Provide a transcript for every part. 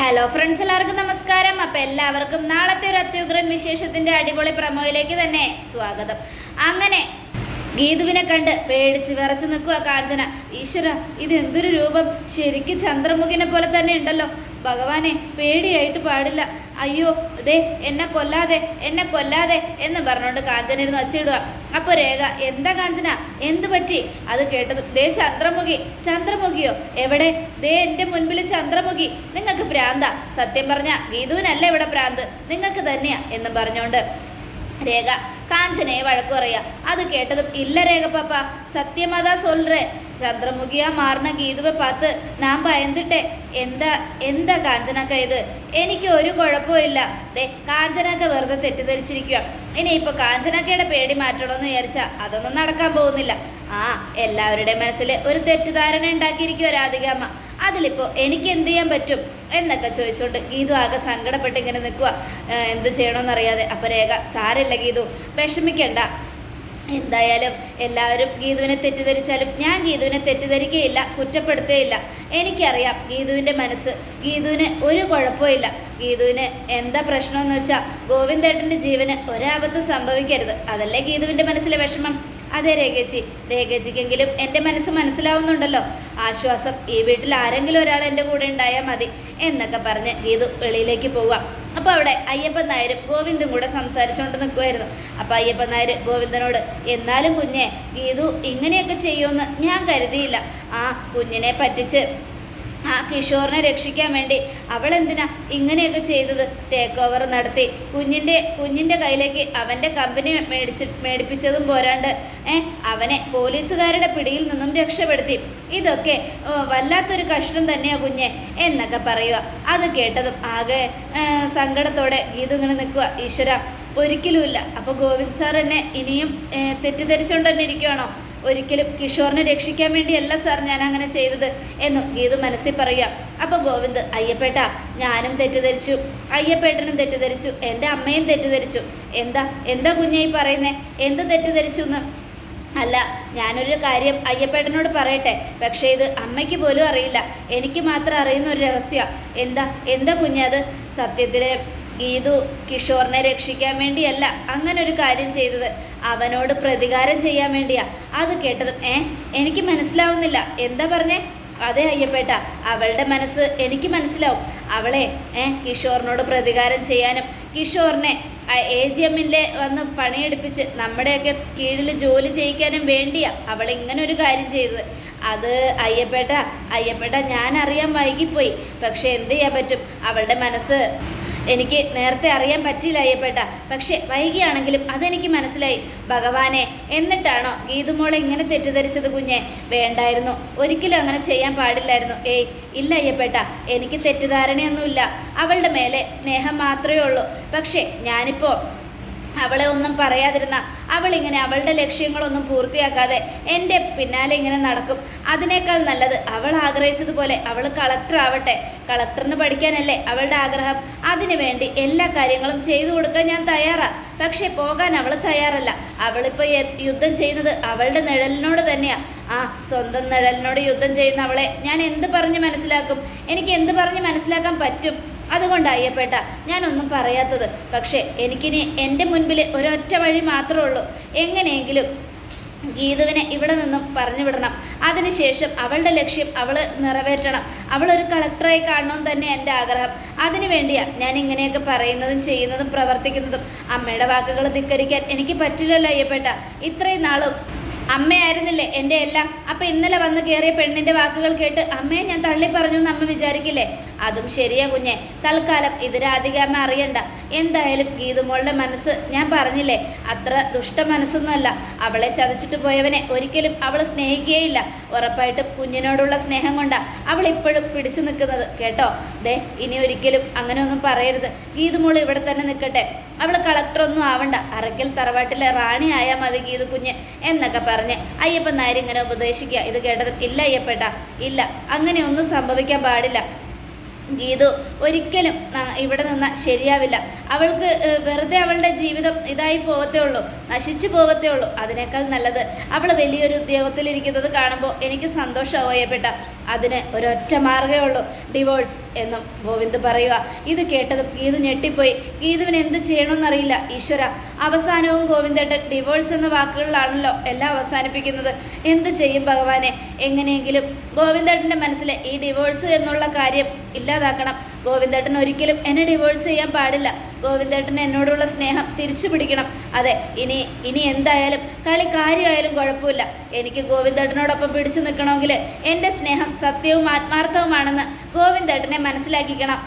Hello friends എല്ലാവർക്കും നമസ്കാരം. അപ്പോൾ എല്ലാവർക്കും നാളത്തെ ഒരു അത്യുഗ്രൻ വിശേഷത്തിന്റെ അടിപൊളി പ്രമോയിലേക്ക് തന്നെ സ്വാഗതം. അങ്ങനെ ഗീതുവിനെ കണ്ട് പേടിച്ച് വിറച്ച് നിൽക്കുക കാഞ്ചന. ഈശ്വര ഇത് എന്തൊരു രൂപം? ശരിക്കും ചന്ദ്രമുഖിനെ പോലെ തന്നെ ഉണ്ടല്ലോ. ഭഗവാനെ പേടിയായിട്ട് പാടില്ല. അയ്യോ ദേ എന്നെ കൊല്ലാതെ എന്നെ കൊല്ലാതെ എന്ന് പറഞ്ഞുകൊണ്ട് കാഞ്ചനിരുന്ന് വച്ചിടുക അപ്പോൾ രേഖ എന്താ കാഞ്ചന? എന്ത് പറ്റി? അത് കേട്ടത് ദേ ചന്ദ്രമുഖി ചന്ദ്രമുഖിയോ? എവിടെ? ദേ എന്റെ മുൻപിൽ ചന്ദ്രമുഖി. നിങ്ങൾക്ക് പ്രാന്ത സത്യം പറഞ്ഞ ഗീതുവിനല്ല ഇവിടെ പ്രാന്ത് നിങ്ങൾക്ക് തന്നെയാ എന്ന് പറഞ്ഞുകൊണ്ട് രേഖ കാഞ്ചനയെ വഴക്കു പറയാ അത് കേട്ടതും ഇല്ല രേഖ പാപ്പ. സത്യമതാ സൊല്ലേ ചന്ദ്രമുഖിയാ മാറിന ഗീതുവെ പാത്ത് ഞാൻ ഭയന്നിട്ടെ. എന്താ എന്താ കാഞ്ചനക്ക ഇത്? എനിക്ക് ഒരു കുഴപ്പമില്ല ദേ കാഞ്ചനക്ക വെറുതെ തെറ്റിദ്ധരിച്ചിരിക്കുക ഇനിയിപ്പോൾ കാഞ്ചനക്കയുടെ പേടി മാറ്റണമെന്ന് വിചാരിച്ചാൽ അതൊന്നും നടക്കാൻ പോകുന്നില്ല. ആ എല്ലാവരുടെയും മനസ്സിൽ ഒരു തെറ്റിദ്ധാരണ ഉണ്ടാക്കിയിരിക്കുമോ രാധികാമ്മ അതിലിപ്പോൾ എനിക്ക് എന്ത് ചെയ്യാൻ പറ്റും? എന്നൊക്കെ ചോദിച്ചുകൊണ്ട് ഗീതു ആകെ സങ്കടപ്പെട്ട് ഇങ്ങനെ നിൽക്കുക എന്ത് ചെയ്യണമെന്നറിയാതെ അപ്പോൾ രേഖ സാരമില്ല ഗീതു. വിഷമിക്കണ്ട. എന്തായാലും എല്ലാവരും ഗീതുവിനെ തെറ്റിദ്ധരിച്ചാലും ഞാൻ ഗീതുവിനെ തെറ്റിദ്ധരിക്കുകയില്ല കുറ്റപ്പെടുത്തുകയില്ല. എനിക്കറിയാം ഗീതുവിന്റെ മനസ്സ് ഗീതുവിന് ഒരു കുഴപ്പമില്ല ഗീതുവിന് എന്താ പ്രശ്നമെന്ന് വെച്ചാൽ ഗോവിന്ദേട്ടന്റെ ജീവന് ഒരാപത്ത് സംഭവിക്കരുത്. അതല്ലേ ഗീതുവിന്റെ മനസ്സിലെ വിഷമം? അതെ രേഖജി രേഖജിക്കെങ്കിലും എന്റെ മനസ്സ് മനസ്സിലാവുന്നുണ്ടല്ലോ. ആശ്വാസം ഈ വീട്ടിൽ ആരെങ്കിലും ഒരാൾ എന്റെ കൂടെ ഉണ്ടായാൽ മതി എന്നൊക്കെ പറഞ്ഞ് ഗീതു വെളിയിലേക്ക് പോവാം. അപ്പോൾ അവിടെ അയ്യപ്പൻ നായരും ഗോവിന്ദും കൂടെ സംസാരിച്ചുകൊണ്ട് നിൽക്കുമായിരുന്നു അപ്പോൾ അയ്യപ്പൻ നായർ ഗോവിന്ദനോട് എന്നാലും കുഞ്ഞെ ഗീതു ഇങ്ങനെയൊക്കെ ചെയ്യുമെന്ന് ഞാൻ കരുതിയില്ല. ആ കുഞ്ഞിനെ പറ്റിച്ച് ആ കിഷോറിനെ രക്ഷിക്കാൻ വേണ്ടി അവൾ എന്തിനാ ഇങ്ങനെയൊക്കെ ചെയ്തത്? ടേക്ക് ഓവർ നടത്തി. കുഞ്ഞിന്റെ കുഞ്ഞിന്റെ കയ്യിലേക്ക് അവന്റെ കമ്പനി മേടിച്ച് മേടിപ്പിച്ചതും പോരാണ്ട് അവനെ പോലീസുകാരുടെ പിടിയിൽ നിന്നും രക്ഷപ്പെടുത്തി. ഇതൊക്കെ വല്ലാത്തൊരു കഷ്ടം തന്നെയാ കുഞ്ഞെ എന്നൊക്കെ പറയുക. അത് കേട്ടതും ആകെ സങ്കടത്തോടെ ഗീതു ഇങ്ങനെ നിൽക്കുക. ഈശ്വര ഒരിക്കലുമില്ല. അപ്പോൾ ഗോവിന്ദ് സാർ എന്നെ ഇനിയും തെറ്റിദ്ധരിച്ചുകൊണ്ട് തന്നെ ഇരിക്കുകയാണോ ഒരിക്കലും കിഷോറിനെ രക്ഷിക്കാൻ വേണ്ടിയല്ല സാർ ഞാൻ അങ്ങനെ ചെയ്തത് എന്നും ഗീതു മനസ്സിൽ പറയുക. അപ്പോൾ ഗോവിന്ദ് അയ്യപ്പേട്ട ഞാനും തെറ്റിദ്ധരിച്ചു. അയ്യപ്പേട്ടനും തെറ്റിദ്ധരിച്ചു. എന്റെ അമ്മയും തെറ്റിദ്ധരിച്ചു. എന്താ എന്താ കുഞ്ഞായി പറയുന്നേ? എന്ത് തെറ്റിദ്ധരിച്ചു എന്ന്? അല്ല ഞാനൊരു കാര്യം അയ്യപ്പേട്ടനോട് പറയട്ടെ. പക്ഷേ ഇത് അമ്മയ്ക്ക് പോലും അറിയില്ല. എനിക്ക് മാത്രം അറിയുന്ന ഒരു രഹസ്യ. എന്താ എന്താ കുഞ്ഞത് സത്യത്തിൽ ഗീതു കിഷോറിനെ രക്ഷിക്കാൻ വേണ്ടിയല്ല അങ്ങനെ ഒരു കാര്യം ചെയ്തത്. അവനോട് പ്രതികാരം ചെയ്യാൻ വേണ്ടിയാ. അത് കേട്ടതും ഏ എനിക്ക് മനസ്സിലാവുന്നില്ല. എന്താ പറഞ്ഞേ? അതെ അയ്യപ്പേട്ട അവളുടെ മനസ്സ് എനിക്ക് മനസ്സിലാവും. അവളെ ഏ കിഷോറിനോട് പ്രതികാരം ചെയ്യാനും കിഷോറിനെ എ ജി എമ്മിന്റെ വന്ന് പണിയെടുപ്പിച്ച് നമ്മുടെയൊക്കെ കീഴിൽ ജോലി ചെയ്യിക്കാനും വേണ്ടിയാ അവൾ ഇങ്ങനെ ഒരു കാര്യം ചെയ്തത്. അത് അയ്യപ്പേട്ട അയ്യപ്പേട്ട ഞാൻ അറിയാൻ വൈകിപ്പോയി. പക്ഷെ എന്ത് ചെയ്യാൻ പറ്റും? അവളുടെ മനസ്സ് എനിക്ക് നേരത്തെ അറിയാൻ പറ്റില്ല അയ്യപ്പേട്ട. പക്ഷെ വൈകിയാണെങ്കിലും അതെനിക്ക് മനസ്സിലായി. ഭഗവാനെ എന്നിട്ടാണോ ഗീതുമോളെ ഇങ്ങനെ തെറ്റിദ്ധരിച്ചത് കുഞ്ഞെ? വേണ്ടായിരുന്നു. ഒരിക്കലും അങ്ങനെ ചെയ്യാൻ പാടില്ലായിരുന്നു. ഏയ് ഇല്ല അയ്യപ്പേട്ട. എനിക്ക് തെറ്റിദ്ധാരണയൊന്നുമില്ല. അവളുടെ മേലെ സ്നേഹം മാത്രമേ ഉള്ളൂ. പക്ഷേ ഞാനിപ്പോൾ അവളെ ഒന്നും പറയാതിരുന്ന അവളിങ്ങനെ അവളുടെ ലക്ഷ്യങ്ങളൊന്നും പൂർത്തിയാക്കാതെ എന്റെ പിന്നാലെ ഇങ്ങനെ നടക്കും. അതിനേക്കാൾ നല്ലത് അവൾ ആഗ്രഹിച്ചതുപോലെ അവൾ കളക്ടർ ആവട്ടെ. കളക്ടറിന് പഠിക്കാനല്ലേ അവളുടെ ആഗ്രഹം. അതിനുവേണ്ടി എല്ലാ കാര്യങ്ങളും ചെയ്തു കൊടുക്കാൻ ഞാൻ തയ്യാറാണ് പക്ഷേ പോകാൻ അവൾ തയ്യാറല്ല. അവളിപ്പോൾ യുദ്ധം ചെയ്യുന്നത് അവളുടെ നിഴലിനോട് തന്നെയാണ് ആ സ്വന്തം നിഴലിനോട് യുദ്ധം ചെയ്യുന്ന അവളെ ഞാൻ എന്ത് പറഞ്ഞ് മനസ്സിലാക്കും? എനിക്ക് എന്ത് പറഞ്ഞ് മനസ്സിലാക്കാൻ പറ്റും? അതുകൊണ്ട് അയ്യപ്പേട്ട ഞാനൊന്നും പറയാത്തത്. പക്ഷേ എനിക്കിനി എന്റെ മുൻപിൽ ഒരൊറ്റ വഴി മാത്രമേ ഉള്ളൂ. എങ്ങനെയെങ്കിലും ഗീതുവിനെ ഇവിടെ നിന്നും പറഞ്ഞു വിടണം. അതിനുശേഷം അവളുടെ ലക്ഷ്യം അവൾ നിറവേറ്റണം. അവളൊരു കളക്ടറായി കാണണമെന്ന് തന്നെ എന്റെ ആഗ്രഹം. അതിനു വേണ്ടിയാണ് ഞാൻ ഇങ്ങനെയൊക്കെ പറയുന്നതും ചെയ്യുന്നതും പ്രവർത്തിക്കുന്നതും. അമ്മയുടെ വാക്കുകൾ ധിക്കരിക്കാൻ എനിക്ക് പറ്റില്ലല്ലോ അയ്യപ്പേട്ട. ഇത്രയും നാളും അമ്മയായിരുന്നില്ലേ എന്റെ എല്ലാം? അപ്പം ഇന്നലെ വന്ന് കയറിയ പെണ്ണിന്റെ വാക്കുകൾ കേട്ട് അമ്മയെ ഞാൻ തള്ളി പറഞ്ഞു എന്ന് അമ്മ വിചാരിക്കില്ലേ? അതും ശരിയാ കുഞ്ഞെ. തൽക്കാലം ഇത് അറിയണ്ട. എന്തായാലും ഗീതുമോളുടെ മനസ്സ് ഞാൻ പറഞ്ഞില്ലേ അത്ര ദുഷ്ട മനസ്സൊന്നുമല്ല. അവളെ ചതച്ചിട്ട് പോയവനെ ഒരിക്കലും അവൾ സ്നേഹിക്കുകയില്ല. ഉറപ്പായിട്ടും കുഞ്ഞിനോടുള്ള സ്നേഹം കൊണ്ടാ അവൾ ഇപ്പോഴും പിടിച്ചു നിൽക്കുന്നത്. കേട്ടോ? ദേ ഇനി ഒരിക്കലും അങ്ങനെ ഒന്നും പറയരുത്. ഗീതുമോൾ ഇവിടെ തന്നെ നിൽക്കട്ടെ. അവൾ കളക്ടറൊന്നും ആവണ്ട. അറക്കൽ തറവാട്ടിലെ റാണി ആയാൽ മതി ഗീതു കുഞ്ഞ് എന്നൊക്കെ പറഞ്ഞ് അയ്യപ്പൻ നായർ ഇങ്ങനെ ഉപദേശിക്കുക. ഇത് കേട്ടത് ഇല്ല അയ്യപ്പേട്ട ഇല്ല. അങ്ങനെ ഒന്നും സംഭവിക്കാൻ പാടില്ല. ഗീതു ഒരിക്കലും ഇവിടെ നിന്നാൽ ശരിയാവില്ല. അവൾക്ക് വെറുതെ അവളുടെ ജീവിതം ഇതായി പോകത്തേ ഉള്ളൂ നശിച്ചു പോകത്തേ ഉള്ളൂ. അതിനേക്കാൾ നല്ലത് അവൾ വലിയൊരു ഉദ്യോഗത്തിലിരിക്കുന്നത് കാണുമ്പോൾ എനിക്ക് സന്തോഷമായപ്പെട്ട അതിന് ഒരൊറ്റ മാർഗമേ ഉള്ളൂ ഡിവോഴ്സ് എന്നും ഗോവിന്ദ് പറയുക. ഇത് കേട്ടതും ഗീതു ഞെട്ടിപ്പോയി. ഗീതുവിന് എന്ത് ചെയ്യണമെന്നറിയില്ല. ഈശ്വര അവസാനവും ഗോവിന്ദേട്ടൻ ഡിവോഴ്സ് എന്ന വാക്കുകളിലാണല്ലോ എല്ലാം അവസാനിപ്പിക്കുന്നത്. എന്ത് ചെയ്യും ഭഗവാനെ? എങ്ങനെയെങ്കിലും ഗോവിന്ദേട്ടന്റെ മനസ്സിൽ ഈ ഡിവോഴ്സ് എന്നുള്ള കാര്യം ഇല്ലാതാക്കണം. ഗോവിന്ദേട്ടൻ ഒരിക്കലും എന്നെ ഡിവോഴ്സ് ചെയ്യാൻ പാടില്ല. ഗോവിന്ദേട്ടൻ എന്നോടുള്ള സ്നേഹം തിരിച്ചു പിടിക്കണം. അതെ ഇനി ഇനി എന്തായാലും കളി കാര്യമായാലും കുഴപ്പമില്ല. എനിക്ക് ഗോവിന്ദേട്ടനോടൊപ്പം പിടിച്ചു നിൽക്കണമെങ്കിൽ എന്റെ സ്നേഹം സത്യവും ആത്മാർത്ഥവുമാണെന്ന് ഗോവിന്ദേട്ടനെ മനസ്സിലാക്കിക്കണം.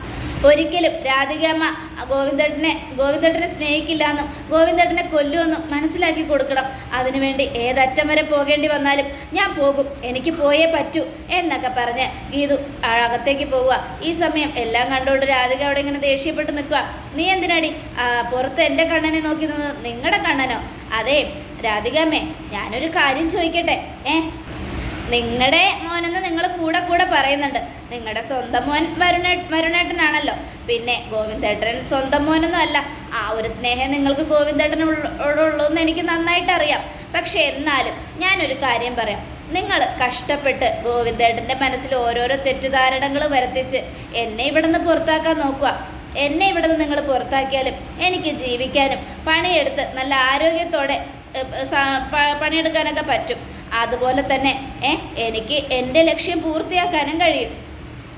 ഒരിക്കലും രാധികാമ്മ ഗോവിന്ദേട്ടനെ ഗോവിന്ദേട്ടനെ സ്നേഹിക്കില്ല എന്നും ഗോവിന്ദേട്ടനെ കൊല്ലുമെന്നും മനസ്സിലാക്കി കൊടുക്കണം. അതിനുവേണ്ടി ഏതറ്റം വരെ പോകേണ്ടി വന്നാലും ഞാൻ പോകും. എനിക്ക് പോയേ പറ്റൂ എന്നൊക്കെ പറഞ്ഞ് ഗീതു അകത്തേക്ക് പോവുക. ഈ സമയം എല്ലാം കണ്ടുകൊണ്ട് രാധിക അവിടെ ഇങ്ങനെ ദേഷ്യപ്പെട്ട് നിൽക്കുക. നീ എന്തിനാടി? പുറത്ത് എന്റെ കണ്ണനെ നോക്കി നിന്നത് നിങ്ങളുടെ കണ്ണനോ? അതെ രാധികാമ്മേ ഞാനൊരു കാര്യം ചോദിക്കട്ടെ. ഏ? നിങ്ങളുടെ മോനെന്ന് നിങ്ങൾ കൂടെ കൂടെ പറയുന്നുണ്ട്. നിങ്ങളുടെ സ്വന്തം മോൻ വരുണേ വരുണേട്ടനാണല്ലോ. പിന്നെ ഗോവിന്ദേട്ടൻ സ്വന്തം മോനൊന്നും അല്ല. ആ ഒരു സ്നേഹം നിങ്ങൾക്ക് ഗോവിന്ദേട്ടനോടുള്ളൂ എന്ന് എനിക്ക് നന്നായിട്ട് അറിയാം പക്ഷേ എന്നാലും ഞാനൊരു കാര്യം പറയാം. നിങ്ങൾ കഷ്ടപ്പെട്ട് ഗോവിന്ദേട്ടന്റെ മനസ്സിൽ ഓരോരോ തെറ്റിദ്ധാരണകൾ വരുത്തിച്ച് എന്നെ ഇവിടെ നിന്ന് പുറത്താക്കാൻ നോക്കുക. എന്നെ ഇവിടെ നിന്ന് നിങ്ങൾ പുറത്താക്കിയാലും എനിക്ക് ജീവിക്കാനും പണിയെടുത്ത് നല്ല ആരോഗ്യത്തോടെ പണിയെടുക്കാനൊക്കെ പറ്റും. അതുപോലെ തന്നെ എനിക്ക് എന്റെ ലക്ഷ്യം പൂർത്തിയാക്കാനും കഴിയും.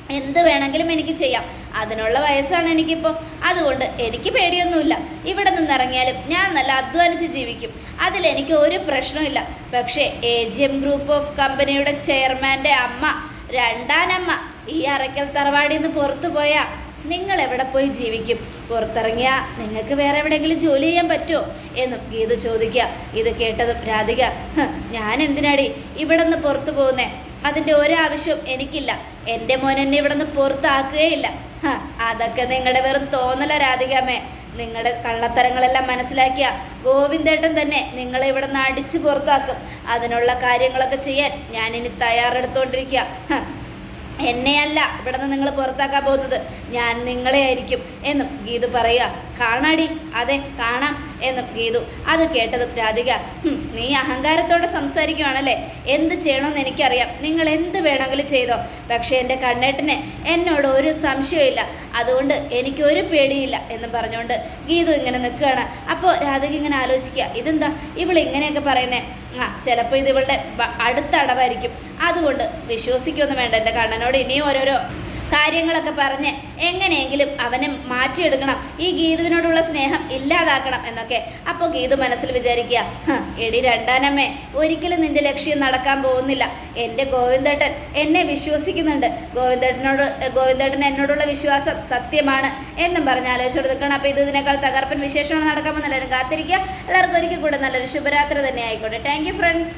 എന്ത് വേണമെങ്കിലും എനിക്ക് ചെയ്യാം. അതിനുള്ള വയസ്സാണ് എനിക്കിപ്പോൾ അതുകൊണ്ട് എനിക്ക് പേടിയൊന്നുമില്ല. ഇവിടെ നിന്നിറങ്ങിയാലും ഞാൻ നല്ല അധ്വാനിച്ച് ജീവിക്കും. അതിലെനിക്ക് ഒരു പ്രശ്നമില്ല പക്ഷേ A G M group of കമ്പനിയുടെ ചെയർമാന്റെ അമ്മ രണ്ടാനമ്മ ഈ അറയ്ക്കൽ തറവാടിയിൽ നിന്ന് പുറത്തു പോയാൽ നിങ്ങൾ എവിടെ പോയി ജീവിക്കും? പുറത്തിറങ്ങിയാൽ നിങ്ങൾക്ക് വേറെ എവിടെയെങ്കിലും ജോലി ചെയ്യാൻ പറ്റുമോ? എന്നും ഗീതു ചോദിക്കുക. ഇത് കേട്ടതും രാധിക ഞാൻ എന്തിനാടി ഇവിടെ നിന്ന് പുറത്തു പോകുന്നേ? അതിന്റെ ഒരാവശ്യവും എനിക്കില്ല. എന്റെ മോൻ എന്നെ ഇവിടെ നിന്ന് പുറത്താക്കുകയില്ല അതൊക്കെ നിങ്ങളുടെ വെറും തോന്നല രാധികാമേ. നിങ്ങളുടെ കള്ളത്തരങ്ങളെല്ലാം മനസ്സിലാക്കിയ ഗോവിന്ദേട്ടൻ തന്നെ നിങ്ങളെ ഇവിടെ നിന്ന് അടിച്ചു പുറത്താക്കും. അതിനുള്ള കാര്യങ്ങളൊക്കെ ചെയ്യാൻ ഞാനിനി തയ്യാറെടുത്തുകൊണ്ടിരിക്കുക എന്നെയല്ല ഇവിടെ നിന്ന് നിങ്ങൾ പുറത്താക്കാൻ പോകുന്നത്. ഞാൻ നിങ്ങളെ ആയിരിക്കും എന്നും ഗീതു പറയുക. കാണാടി അതെ കാണാം എന്നും ഗീതു. അത് കേട്ടതും രാധിക നീ അഹങ്കാരത്തോടെ സംസാരിക്കുവാണല്ലേ? എന്ത് ചെയ്യണമെന്ന് എനിക്കറിയാം. നിങ്ങൾ എന്ത് വേണമെങ്കിലും ചെയ്തോ. പക്ഷേ എന്റെ കണ്ണേട്ടന് എന്നോട് ഒരു സംശയമില്ല അതുകൊണ്ട് എനിക്കൊരു പേടിയില്ല എന്ന് പറഞ്ഞുകൊണ്ട് ഗീതു ഇങ്ങനെ നിൽക്കുകയാണ്. അപ്പോൾ രാധിക ഇങ്ങനെ ആലോചിക്കുക ഇതെന്താ? ഇവൾ ഇങ്ങനെയൊക്കെ പറയുന്നേ. ആ ചിലപ്പോൾ ഇത് ഇവളുടെ അടുത്ത അടവായിരിക്കും. അതുകൊണ്ട് വിശ്വസിക്കൊന്നും വേണ്ട. എന്റെ കണ്ണനോട് ഇനിയും ഓരോരോ കാര്യങ്ങളൊക്കെ പറഞ്ഞ് എങ്ങനെയെങ്കിലും അവനെ മാറ്റിയെടുക്കണം. ഈ ഗീതുവിനോടുള്ള സ്നേഹം ഇല്ലാതാക്കണം എന്നൊക്കെ. അപ്പോൾ ഗീതു മനസ്സിൽ വിചാരിക്കുക എടി രണ്ടാനമ്മേ ഒരിക്കലും നിന്റെ ലക്ഷ്യം നടക്കാൻ പോകുന്നില്ല. എന്റെ ഗോവിന്ദേട്ടൻ എന്നെ വിശ്വസിക്കുന്നുണ്ട്. ഗോവിന്ദേട്ടനോട് ഗോവിന്ദേട്ടൻ എന്നോടുള്ള വിശ്വാസം സത്യമാണ് എന്നും പറഞ്ഞ് ആലോചിച്ചോട് അപ്പോൾ ഇത് ഇതിനേക്കാൾ തകർപ്പൻ വിശേഷമാണ് നടക്കാമെന്ന് എല്ലാവരും കാത്തിരിക്കുക. എല്ലാവർക്കും ഒരിക്കൽ കൂടെ നല്ലൊരു ശുഭരാത്രി തന്നെ ആയിക്കോട്ടെ. Thank friends